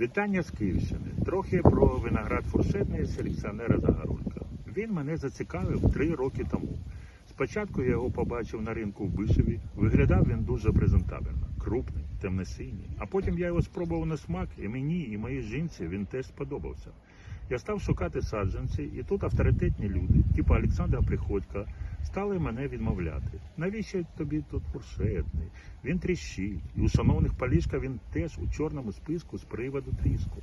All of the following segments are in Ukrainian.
Вітання з Київщини. Трохи про виноград фуршетний селекціонера Загорулька. Він мене зацікавив три роки тому. Спочатку я його побачив на ринку в Бишеві. Виглядав він дуже презентабельно, крупний, темно-синій. А потім я його спробував на смак, і мені, і моїй жінці він теж сподобався. Я став шукати саджанці, і тут авторитетні люди, типу Олександра Приходька, стали мене відмовляти. Навіщо тобі тут фуршетний? Він тріщить. І у шановних Полішка він теж у чорному списку з приводу тріску.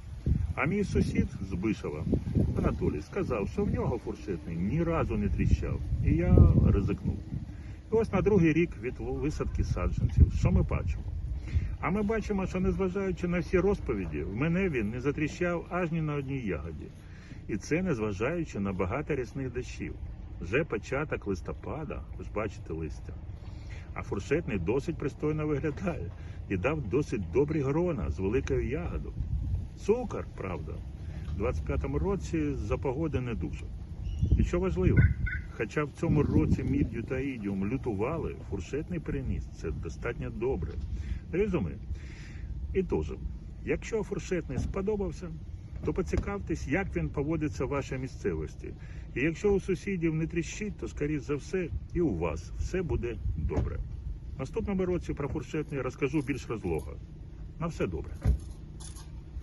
А мій сусід з Бишева, Анатолій, сказав, що в нього фуршетний ні разу не тріщав. І я ризикнув. І ось на другий рік від висадки саджанців, що ми бачимо? А ми бачимо, що незважаючи на всі розповіді, в мене він не затріщав аж ні на одній ягоді. І це незважаючи на багато рясних дощів. Вже початок листопада, ви ж бачите листя. А фуршетний досить пристойно виглядає і дав досить добрі грона з великою ягодою. Цукор, правда, в 25-му році за погоди не дуже. І що важливо, хоча в цьому році міддю та ідіум лютували, фуршетний переніс це достатньо добре. Резюме. І теж, якщо фуршетний сподобався, то поцікавтесь, як він поводиться в вашій місцевості. І якщо у сусідів не тріщить, то скоріш за все і у вас все буде добре. Наступному році про фуршетний розкажу більш розлого. На все добре.